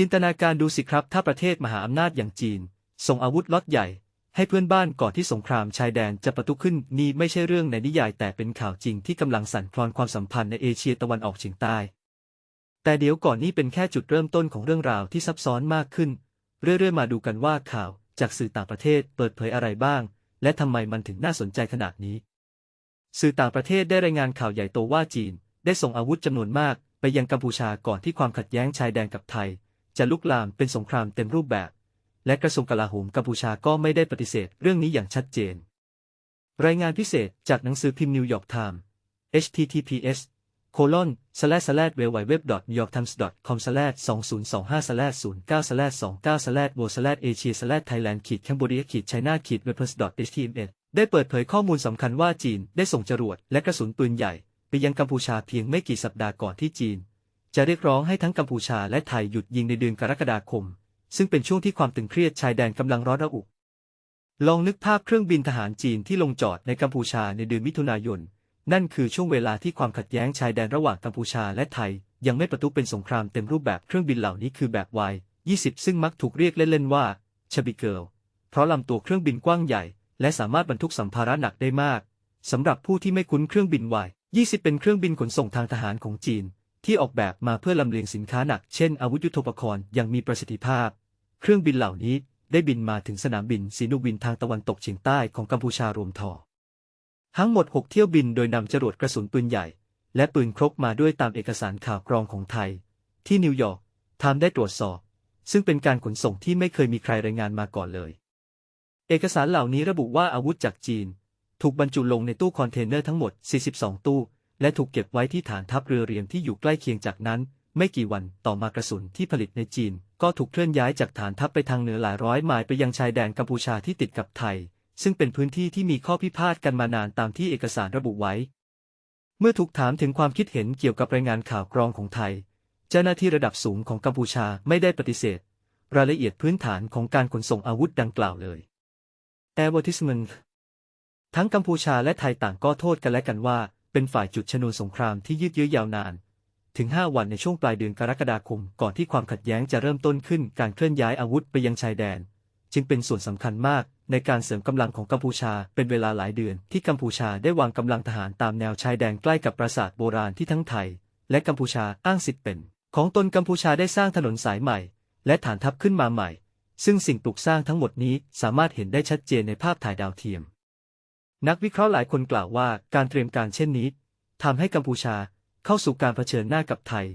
จินตนาการดูสิครับ ถ้าประเทศมหาอำนาจอย่างจีน ส่งอาวุธล็อตใหญ่ ให้เพื่อนบ้านก่อนที่สงครามชายแดนจะประทุขึ้นนี่ไม่ใช่เรื่องในนิยายแต่เป็นข่าวจริงที่กำลังสั่นคลอนความสัมพันธ์ในเอเชียตะวันออกเฉียงใต้ แต่เดี๋ยวก่อนนี่เป็นแค่จุดเริ่มต้นของเรื่องราวที่ซับซ้อนมากขึ้น เรื่อยๆ มาดูกันว่าข่าวจากสื่อต่างประเทศเปิดเผยอะไรบ้าง และทำไมมันถึงน่าสนใจขนาดนี้ สื่อต่างประเทศได้รายงานข่าวใหญ่โตว่าจีน ได้ส่งอาวุธจำนวนมาก ไปยังกัมพูชาก่อนที่ความขัดแย้งชายแดนกับไทย จะลุกลามเป็นสงครามเต็มรูปแบบ และกระทรวงกลาโหมกัมพูชาก็ไม่ได้ปฏิเสธเรื่องนี้อย่างชัดเจน รายงานพิเศษจากหนังสือพิมพ์นิวยอร์กไทม์ https colon slash slash w w w new york times com slash 2025 slash 09 slash 29 slash wo slash asia slash thailand ขีด cambodia ขีด china ขีด webers html ได้เปิดเผยข้อมูลสำคัญว่าจีนได้ส่งจรวดและกระสุนปืนใหญ่ ไปยังกัมพูชาเพียงไม่กี่สัปดาห์ก่อนที่จีน จะเรียกร้องให้ทั้งกัมพูชาและไทยหยุดยิงในเดือนกรกฎาคม ซึ่งเป็นช่วงที่ความตึงเครียดชายแดนกำลังร้อนระอุ ลองนึกภาพเครื่องบินทหารจีนที่ลงจอดในกัมพูชาในเดือนมิถุนายน นั่นคือช่วงเวลาที่ความขัดแย้งชายแดนระหว่างกัมพูชาและไทย ยังไม่ประทุเป็นสงครามเต็มรูปแบบเครื่องบินเหล่านี้คือแบบ Y-20 ซึ่งมักถูกเรียกเล่นๆว่าชบิเกิลเพราะลำตัวเครื่องบินกว้างใหญ่ และสามารถบรรทุกสัมภาระหนักได้มากสำหรับผู้ที่ไม่คุ้นเครื่องบิน Y-20 เป็นเครื่องบินขนส่งทางทหารของจีน ที่ออกแบบมาเพื่อลำเลียงสินค้าหนัก เช่น อาวุธยุทโธปกรณ์ย่างมีประสิทธิภาพ เครื่องบินเหล่านี้ได้บินมาถึงสนามบินสีนุวินทางตะวันตกเฉียงใต้ของกัมพูชารวมทอทั้งหมด 6 เที่ยวบินโดยนำจรวดกระสุนปืนใหญ่ และปืนครกมาด้วยตามเอกสารข่าวกรองของไทย ที่นิวยอร์กไทม์ได้ตรวจสอบ ซึ่งเป็นการขนส่งที่ไม่เคยมีใครรายงานมาก่อนเลย เอกสารเหล่านี้ระบุว่าอาวุธจากจีน ถูกบรรจุลงในตู้คอนเทนเนอร์ทั้งหมด 42 ตู้ และถูกเก็บไว้ที่ฐานทัพเรือเรียมที่อยู่ใกล้เคียงจากนั้น ไม่กี่วันต่อมากระสุนที่ผลิตในจีน ก็ถูกเคลื่อนย้ายจากฐานทัพไปทางเหนือหลายร้อยไมล์ไปยังชายแดนกัมพูชาที่ติดกับไทย ซึ่งเป็นพื้นที่ที่มีข้อพิพาทกันมานานตามที่เอกสารระบุไว้ เมื่อถูกถามถึงความคิดเห็นเกี่ยวกับรายงานข่าวกรองของไทย เจ้าหน้าที่ระดับสูงของกัมพูชาไม่ได้ปฏิเสธ รายละเอียดพื้นฐานของการขนส่งอาวุธดังกล่าวเลย advertisement ทั้งกัมพูชาและไทยต่างก็โทษกันและกันว่า เป็นฝ่ายจุดชนวนสงครามที่ยืดเยื้อยาวนาน ถึง 5 วันในช่วงปลายเดือนกรกฎาคม ก่อนที่ความขัดแย้งจะเริ่มต้นขึ้นการเคลื่อนย้ายอาวุธไปยังชายแดน จึงเป็นส่วนสำคัญมากในการเสริมกำลังของกัมพูชาเป็นเวลาหลายเดือนที่กัมพูชาได้วางกำลังทหารตามแนวชายแดนใกล้กับปราสาทโบราณที่ทั้งไทย และกัมพูชาอ้างสิทธิ์เป็น ของตนกัมพูชาได้สร้างถนนสายใหม่ และฐานทัพขึ้นมาใหม่ ซึ่งสิ่งปลูกสร้างทั้งหมดนี้สามารถเห็นได้ชัดเจนในภาพถ่ายดาวเทียม นักวิเคราะห์หลายคนกล่าวว่าการเตรียมการเช่นนี้ทำให้กัมพูชาเข้าสู่การเผชิญหน้ากับไทย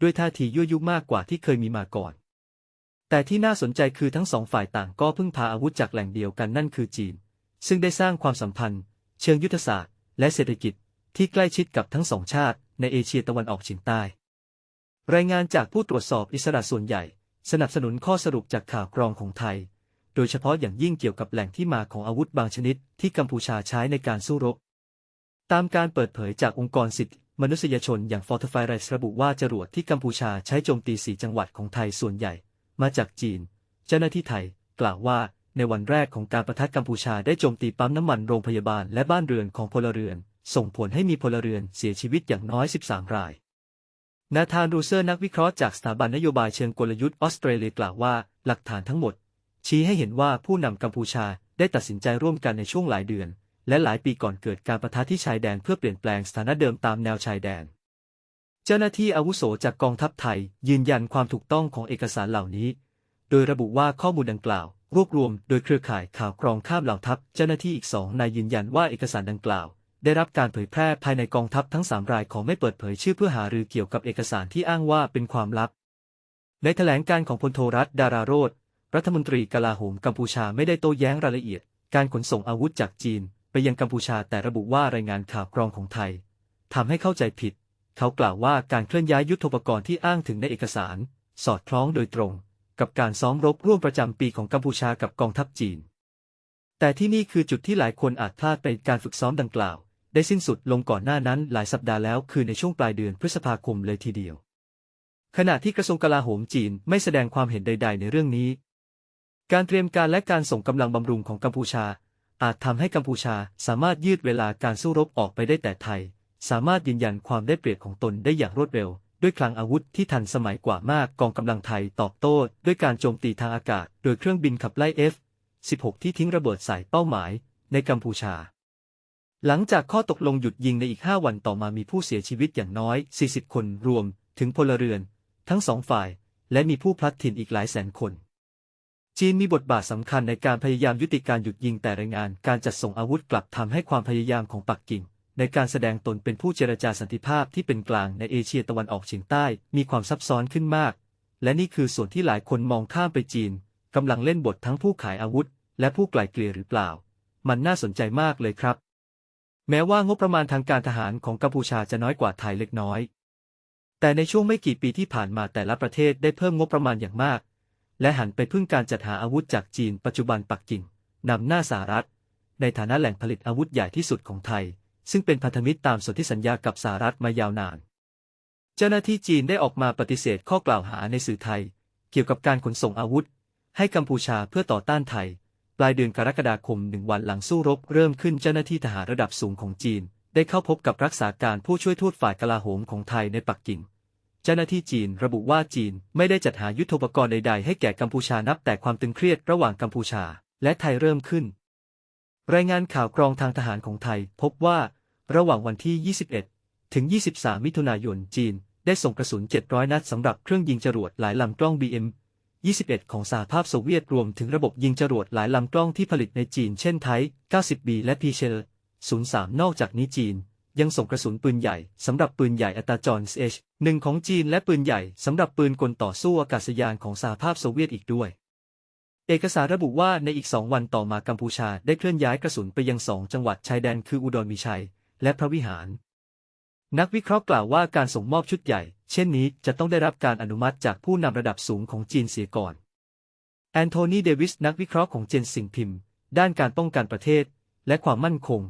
ด้วยท่าทียั่วยุมากกว่าที่เคยมีมาก่อน แต่ที่น่าสนใจคือทั้งสองฝ่ายต่างก็พึ่งพาอาวุธจากแหล่งเดียวกันนั่นคือจีน ซึ่งได้สร้างความสัมพันธ์ เชิงยุทธศาสตร์ และเศรษฐกิจที่ใกล้ชิดกับทั้งสองชาติ ในเอเชียตะวันออกเฉียงใต้ รายงานจากผู้ตรวจสอบอิสระส่วนใหญ่ สนับสนุนข้อสรุปจากข่าวกรองของไทย โดยเฉพาะอย่างยิ่งเกี่ยวกับแหล่งที่มาของอาวุธบางชนิดที่กัมพูชาใช้ในการสู้รบ ตามการเปิดเผยจากองค์กรสิทธิมนุษยชนอย่าง Fortify Rights ระบุว่าจรวดที่กัมพูชาใช้โจมตีสีจังหวัดของไทยส่วนใหญ่ มาจากจีน เจ้าหน้าที่ไทย กล่าวว่าในวันแรกของการประทัดกัมพูชาได้โจมตีปั๊มน้ำมันโรงพยาบาลและบ้านเรือนของพลเรือน ส่งผลให้มีพลเรือนเสียชีวิตอย่างน้อย 13 ราย นาธานรูเซอร์นักวิเคราะห์จากสถาบันนโยบายเชิงกลยุทธ์ออสเตรเลียกล่าวว่า หลักฐานทั้งหมด ชี้ให้เห็นว่าผู้นำกัมพูชาได้ตัดสินใจร่วมกันในช่วงหลายเดือน และหลายปีก่อนเกิดการประทะที่ชายแดนเพื่อเปลี่ยนแปลงสถานะเดิมตามแนวชายแดน เจ้าหน้าที่อาวุโสจากกองทัพไทย ยืนยันความถูกต้องของเอกสารเหล่านี้ โดยระบุว่าข้อมูลดังกล่าว รวบรวมโดยเครือข่ายข่าวกรองข้ามเหล่าทัพ เจ้าหน้าที่อีกสองนายยืนยันว่าเอกสารดังกล่าว ได้รับการเผยแพร่ภายในกองทัพทั้งสามรายขอไม่เปิดเผยชื่อเพื่อหารือเกี่ยวกับเอกสารที่อ้างว่าเป็นความลับ ในแถลงการของพลโทรัตดาราโรธ รัฐมนตรีกลาโหมกัมพูชาไม่ได้โต้แย้งรายละเอียด การขนส่งอาวุธจากจีนไปยังกัมพูชาแต่ระบุว่ารายงานข่าวกรองของไทยทำให้เข้าใจผิด เขากล่าวว่าการเคลื่อนย้ายยุทธปกรณ์ที่อ้างถึงในเอกสาร สอดคล้องโดยตรง กับการซ้อมรบร่วมประจำปีของกัมพูชากับกองทัพจีน แต่ที่นี่คือจุดที่หลายคนอาจพลาดไปการฝึกซ้อมดังกล่าว ได้สิ้นสุดลงก่อนหน้านั้นหลายสัปดาห์แล้วคือในช่วงปลายเดือนพฤษภาคมเลยทีเดียว ขณะที่กระทรวงกลาโหมจีนไม่แสดงความเห็นใด ๆ ในเรื่องนี้ การเตรียมการและการส่งกำลังบำรุงของกัมพูชา อาจทำให้กัมพูชาสามารถยืดเวลาการสู้รบออกไปได้แต่ไทย สามารถยืนยันความได้เปรียบของตนได้อย่างรวดเร็ว ด้วยคลังอาวุธที่ทันสมัยกว่ามากกองกำลังไทยตอบโต้ ด้วยการโจมตีทางอากาศ โดยเครื่องบินขับไล่ F-16 ที่ทิ้งระเบิดใส่เป้าหมาย ในกัมพูชา หลังจากข้อตกลงหยุดยิงในอีก 5 วันต่อมามีผู้เสียชีวิตอย่างน้อย 40 คนรวม ถึงพลเรือน ทั้งสองฝ่าย และมีผู้พลัดถิ่นอีกหลายแสนคน จีนมีบทบาทสำคัญในการพยายามยุติการหยุดยิงแต่รายงานการจัดส่งอาวุธกลับทำให้ความพยายามของปักกิ่ง ในการแสดงตนเป็นผู้เจรจาสันติภาพที่เป็นกลางในเอเชียตะวันออกเฉียงใต้มีความซับซ้อนขึ้นมาก และนี่คือส่วนที่หลายคนมองข้ามไปจีนกำลังเล่นบททั้งผู้ขายอาวุธ และผู้ไกล่เกลี่ยหรือเปล่า มันน่าสนใจมากเลยครับ แม้ว่างบประมาณทางการทหารของกัมพูชาจะน้อยกว่าไทยเล็กน้อย แต่ในช่วงไม่กี่ปีที่ผ่านมาแต่ละประเทศได้เพิ่มงบประมาณอย่างมาก และหันไปพึ่งการจัดหาอาวุธจากจีนปัจจุบันปักกิ่งนำหน้าสหรัฐ ในฐานะแหล่งผลิตอาวุธใหญ่ที่สุดของไทย ซึ่งเป็นพันธมิตรตามสนธิสัญญากับสหรัฐมายาวนาน เจ้าหน้าที่จีนได้ออกมาปฏิเสธข้อกล่าวหาในสื่อไทย เกี่ยวกับการขนส่งอาวุธ ให้กัมพูชาเพื่อต่อต้านไทย ปลายเดือนกรกฎาคมหนึ่งวันหลังสู้รบเริ่มขึ้นเจ้าหน้าที่ทหารระดับสูงของจีน ได้เข้าพบกับรักษาการผู้ช่วยทูตฝ่ายกลาโหมของไทยในปักกิ่ง เจ้าหน้าที่จีนระบุว่าจีนไม่ได้จัดหายุทโธปกรณ์ใดๆ ให้แก่กัมพูชานับแต่ความตึงเครียดระหว่างกัมพูชา และไทยเริ่มขึ้น รายงานข่าวกรองทางทหารของไทย พบว่า ระหว่างวันที่ 21 ถึง 23 มิถุนายนจีน ได้ส่งกระสุน 700 นัดสำหรับเครื่องยิงจรวดหลายลำกล้อง BM 21 ของสหภาพโซเวียตรวมถึงระบบยิงจรวดหลายลำกล้องที่ผลิตในจีน เช่นไทย 90B และพีเชล03 นอกจากนี้จีน ยังส่งกระสุนปืนใหญ่สำหรับปืนใหญ่อัตราจร H 1ของจีนและปืนใหญ่สำหรับปืนกลต่อสู้อากาศยานของสหภาพโซเวียตอีกด้วย เอกสารระบุว่าในอีกสองวันต่อมากัมพูชาได้เคลื่อนย้ายกระสุนไปยังสองจังหวัดชายแดนคืออุดรมีชัย และพระวิหาร นักวิเคราะห์กล่าวว่าการส่งมอบชุดใหญ่ เช่นนี้จะต้องได้รับการอนุมัติจากผู้นำระดับสูงของจีนเสียก่อน แอนโทนีเดวิสนักวิเคราะห์ของเจนสิงพิมพ์ ด้านการป้องกันประเทศ และความมั่นคง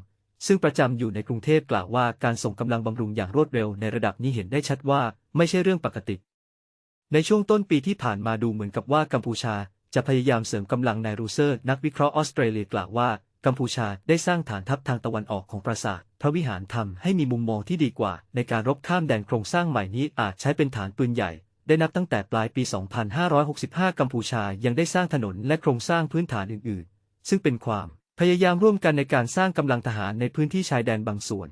ซึ่งประจำอยู่ในกรุงเทพกล่าวว่าการส่งกำลังบำรุงอย่างรวดเร็วในระดับนี้เห็นได้ชัดว่าไม่ใช่เรื่องปกติ ในช่วงต้นปีที่ผ่านมาดูเหมือนกับว่ากัมพูชา จะพยายามเสริมกำลังนายรูเซอร์ นักวิเคราะห์ออสเตรเลียกล่าวว่ากัมพูชาได้สร้างฐานทัพทางตะวันออกของปราสาทพระวิหารทำให้มีมุมมองที่ดีกว่า ในการรบข้ามแดนโครงสร้างใหม่นี้อาจใช้เป็นฐานปืนใหญ่ ได้นับตั้งแต่ปลายปี 2565 กัมพูชายังได้สร้างถนนและโครงสร้างพื้นฐานอื่น ๆ ซึ่งเป็นความ พยายามร่วมกันในการสร้างกำลังทหารในพื้นที่ชายแดนบางส่วน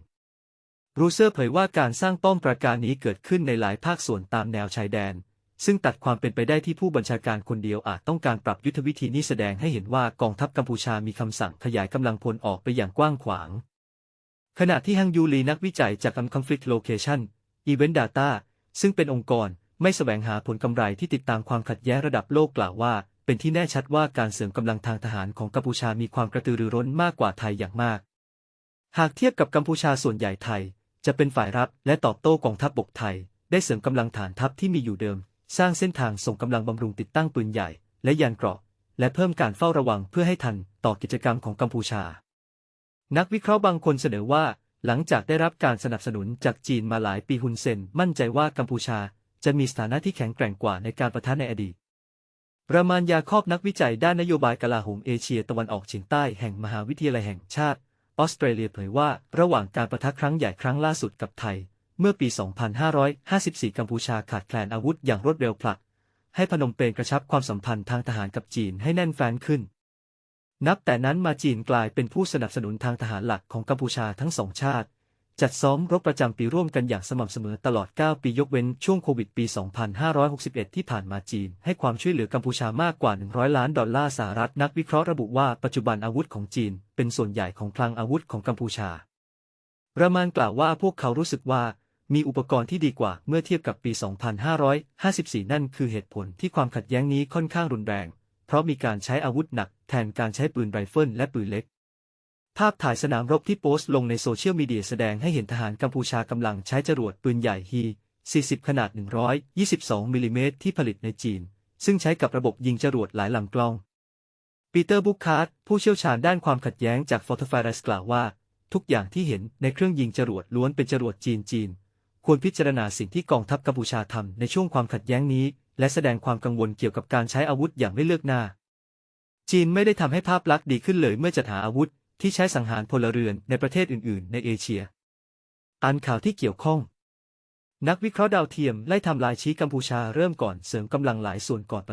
รูเซอร์เผยว่าการสร้างป้อมปราการนี้เกิดขึ้นในหลายภาคส่วนตามแนวชายแดน ซึ่งตัดความเป็นไปได้ที่ผู้บัญชาการคนเดียวอาจต้องการปรับยุทธวิธีนี้แสดงให้เห็นว่ากองทัพกัมพูชามีคำสั่งขยายกำลังพลออกไปอย่างกว้างขวาง ขณะที่ฮังยูลีนักวิจัยจาก Conflict Location Event Data ซึ่งเป็นองค์กรไม่แสวงหาผลกำไรที่ติดตามความขัดแย้งระดับโลกกล่าวว่า เป็นที่แน่ชัดว่าการเสริมกำลังทางทหารของกัมพูชามีความกระตือรือร้นมากกว่าไทยอย่างมาก หากเทียบกับกัมพูชาส่วนใหญ่ไทย จะเป็นฝ่ายรับและตอบโต้กองทัพบบกไทย ได้เสริมกำลังฐานทัพที่มีอยู่เดิม สร้างเส้นทางส่งกำลังบำรุงติดตั้งปืนใหญ่ และยานเกราะ และเพิ่มการเฝ้าระวังเพื่อให้ทันต่อกิจกรรมของกัมพูชา นักวิเคราะห์บางคนเสนอว่า หลังจากได้รับการสนับสนุนจากจีนมาหลายปีฮุนเซนมั่นใจว่ากัมพูชาจะมีสถานะที่แข็งแกร่งกว่าในการประทะในอดีต ระมาณยาคอบนักวิจัยด้านนโยบายกลาโหมเอเชียตะวันออกเฉียงใต้แห่งมหาวิทยาลัยแห่งชาติ ออสเตรเลียเผยว่า ระหว่างการประทะครั้งใหญ่ครั้งล่าสุดกับไทย เมื่อปี 2554 กัมพูชาขาดแคลนอาวุธอย่างรวดเร็วผลัก ให้พนมเปญกระชับความสัมพันธ์ทางทหารกับจีนให้แน่นแฟ้นขึ้น นับแต่นั้นมาจีนกลายเป็นผู้สนับสนุนทางทหารหลักของกัมพูชาทั้งสองชาติ จัดซ้อมรบประจำปีร่วมกันอย่างสม่ำเสมอตลอด 9 ปียกเว้นช่วงโควิดปี 2561 ที่ผ่านมาจีน ให้ความช่วยเหลือกัมพูชามากกว่า 100 ล้านดอลลาร์สหรัฐนักวิเคราะห์ระบุว่าปัจจุบันอาวุธของจีน เป็นส่วนใหญ่ของคลังอาวุธของกัมพูชาประมาณกล่าวว่าพวกเขารู้สึกว่ามีอุปกรณ์ที่ดีกว่าเมื่อเทียบกับปี 2554 นั่นคือเหตุผลที่ความขัดแย้งนี้ค่อนข้างรุนแรง เพราะมีการใช้อาวุธหนักแทนการใช้ปืนไรเฟิลและปืนเล็ก ภาพถ่ายสนามรบที่โพสต์ลงในโซเชียลมีเดียแสดงให้เห็นทหารกัมพูชากำลังใช้จรวดปืนใหญ่ฮี 40 ขนาด 122มิลลิเมตรที่ผลิตในจีน ซึ่งใช้กับระบบยิงจรวดหลายลำกล้อง ปีเตอร์บุคคาร์ดผู้เชี่ยวชาญด้านความขัดแย้งจากฟอร์ทไฟรัสกล่าวว่า ทุกอย่างที่เห็นในเครื่องยิงจรวดล้วนเป็นจรวดจีนจีน ควรพิจารณาสิ่งที่กองทัพกัมพูชาทำในช่วงความขัดแย้งนี้ และแสดงความกังวลเกี่ยวกับการใช้อาวุธอย่างไม่เลือกหน้า จีนไม่ได้ทำให้ภาพลักษณ์ดีขึ้นเลยเมื่อจัดหาอาวุธ ที่ใช้สังหารพลเรือนในประเทศอื่น ๆ ในเอเชียอ่านข่าวที่เกี่ยวข้อง นักวิเคราะห์ดาวเทียมไล่ทำลายชี้กัมพูชาเริ่มก่อนเสริมกำลังหลายส่วนก่อนป